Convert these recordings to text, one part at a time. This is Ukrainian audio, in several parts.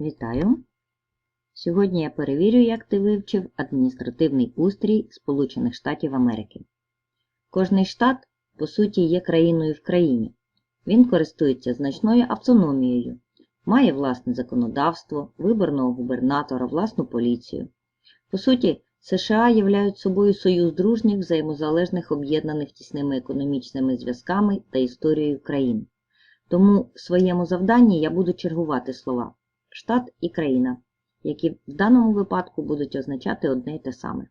Вітаю! Сьогодні я перевірю, як ти вивчив адміністративний устрій Сполучених Штатів Америки. Кожний штат, по суті, є країною в країні. Він користується значною автономією, має власне законодавство, виборного губернатора, власну поліцію. По суті, США являють собою союз дружніх, взаємозалежних об'єднаних тісними економічними зв'язками та історією країн. Тому в своєму завданні я буду чергувати слова штат і країна, які в даному випадку будуть означати одне й те саме.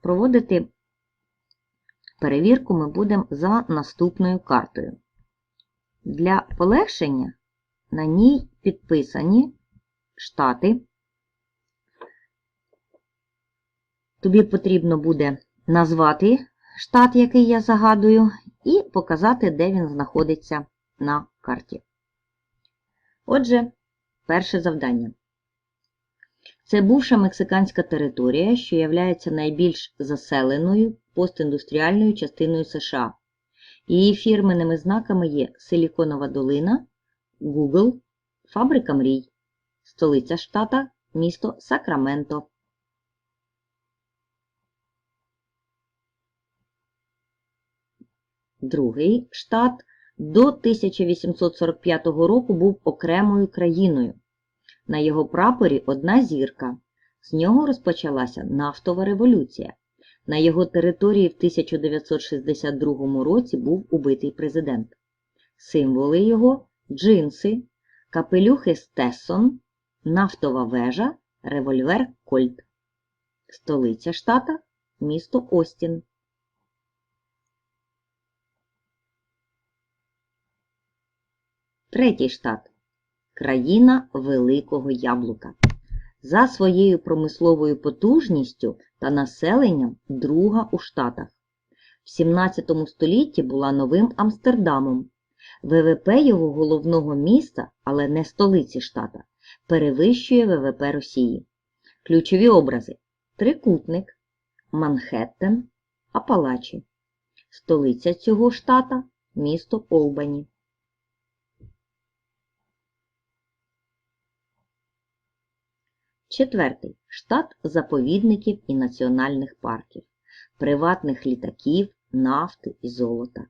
Проводити перевірку ми будемо за наступною картою. Для полегшення на ній підписані штати. Тобі потрібно буде назвати штат, який я загадую, і показати, де він знаходиться на карті. Отже, перше завдання. Це бувша мексиканська територія, що є найбільш заселеною постіндустріальною частиною США. Її фірменними знаками є Силіконова долина, Google, Фабрика Мрій, столиця штата, місто Сакраменто. Другий штат до 1845 року був окремою країною. На його прапорі одна зірка. З нього розпочалася нафтова революція. На його території в 1962 році був убитий президент. Символи його джинси, капелюхи Стессон, нафтова вежа, револьвер Кольт. Столиця штата місто Остін. Третій штат країна Великого Яблука. За своєю промисловою потужністю та населенням друга у Штатах. В 17 столітті була новим Амстердамом. ВВП його головного міста, але не столиці штата, перевищує ВВП Росії. Ключові образи Трикутник, Манхеттен, Апалачі. Столиця цього штата місто Олбані. Четвертий штат заповідників і національних парків, приватних літаків, нафти і золота.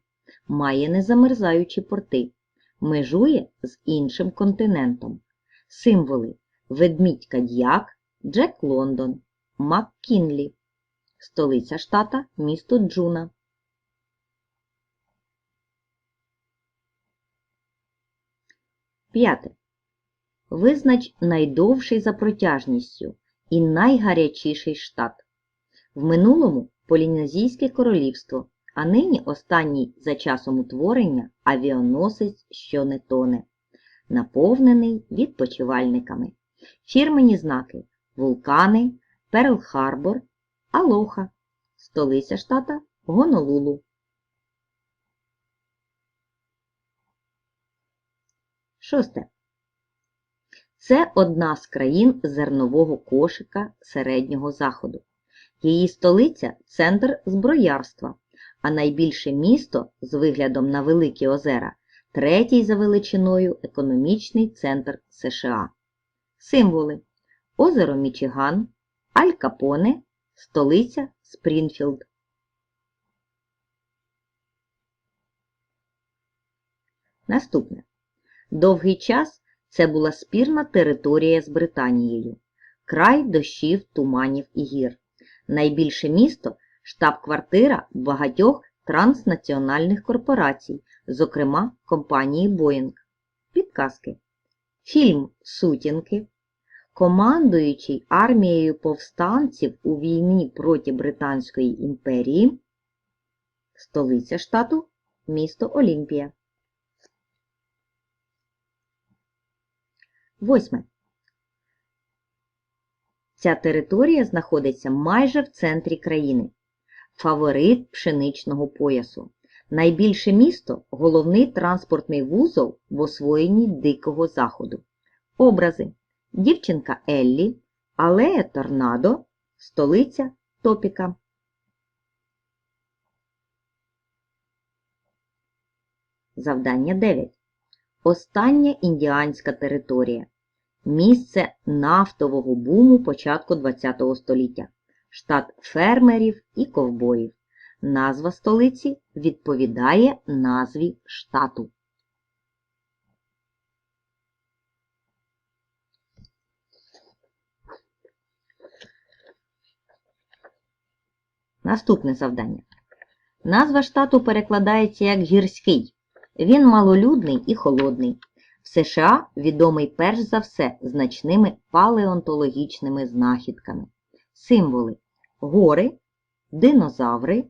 Має незамерзаючі порти, межує з іншим континентом. Символи ведмідь Кадьяк, Джек Лондон, МакКінлі. Столиця штата місто Джуна. П'яте. Визнач найдовший за протяжністю і найгарячіший штат. В минулому Полінезійське королівство, а нині останній за часом утворення авіаносець, що не тоне, наповнений відпочивальниками. Фірмені знаки Вулкани, Перл-Харбор, Алоха, столиця штата Гонолулу. Шосте. Це одна з країн зернового кошика середнього заходу. Її столиця центр зброярства, а найбільше місто з виглядом на Великі озера третій за величиною економічний центр США. Символи озеро Мічиган, Аль Капоне, столиця Спрінфілд. Наступне. Довгий час це була спірна територія з Британією, край дощів, туманів і гір. Найбільше місто штаб-квартира багатьох транснаціональних корпорацій, зокрема компанії Боїнг. Підказки. Фільм Сутінки. Командуючий армією повстанців у війні проти Британської імперії. Столиця штату місто Олімпія. Восьме. Ця територія знаходиться майже в центрі країни. Фаворит пшеничного поясу. Найбільше місто головний транспортний вузол в освоєнні Дикого Заходу. Образи дівчинка Еллі, Алея Торнадо, столиця Топіка. Завдання 9. Остання індіанська територія місце нафтового буму початку ХХ століття, штат фермерів і ковбоїв. Назва столиці відповідає назві штату. Наступне завдання. Назва штату перекладається як гірський. Він малолюдний і холодний. США відомий перш за все значними палеонтологічними знахідками. Символи гори, динозаври,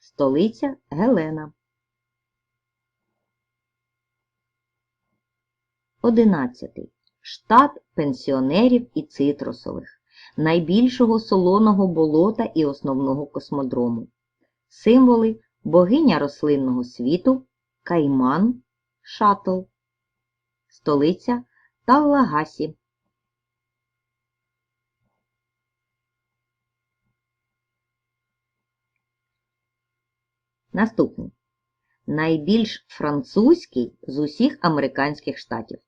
столиця Гелена. 11. Штат пенсіонерів і цитрусових, найбільшого солоного болота і основного космодрому. Символи богиня рослинного світу, кайман, шатл, столиця Таллагасі. Наступний. Найбільш французький з усіх американських штатів.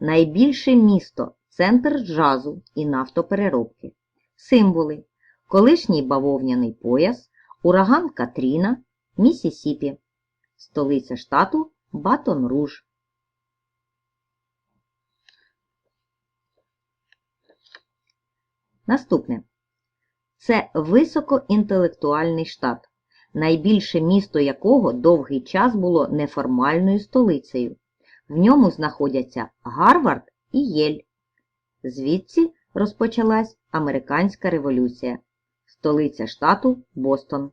Найбільше місто центр джазу і нафтопереробки. Символи. Колишній бавовняний пояс, ураган Катріна, Місісіпі. Столиця штату Батон Руж. Наступне. Це високоінтелектуальний штат, найбільше місто якого довгий час було неформальною столицею. В ньому знаходяться Гарвард і Єль. Звідси розпочалась Американська революція. Столиця штату Бостон.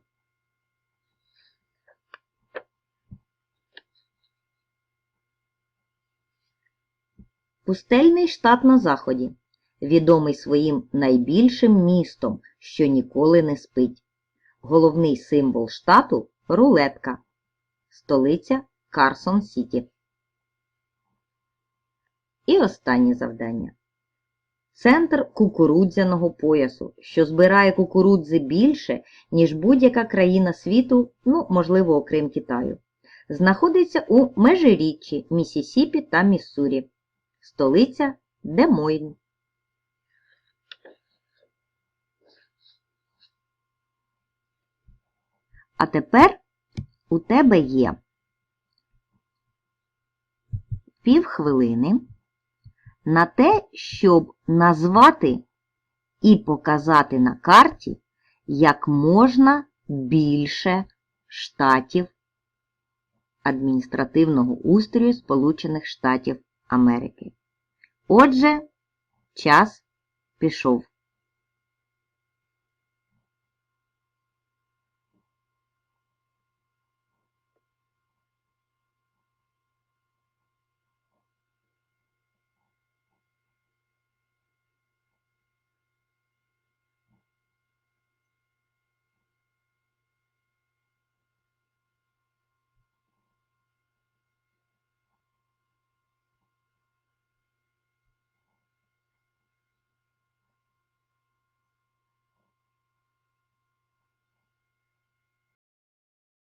Пустельний штат на заході, відомий своїм найбільшим містом, що ніколи не спить. Головний символ штату рулетка. Столиця Карсон Сіті. І останнє завдання. Центр кукурудзяного поясу, що збирає кукурудзи більше, ніж будь-яка країна світу, ну, можливо, окрім Китаю. Знаходиться у межиріччі Місісіпі та Міссурі. Столиця Демойн. А тепер у тебе є півхвилини на те, щоб назвати і показати на карті як можна більше штатів адміністративного устрою Сполучених Штатів Америки. Отже, час пішов.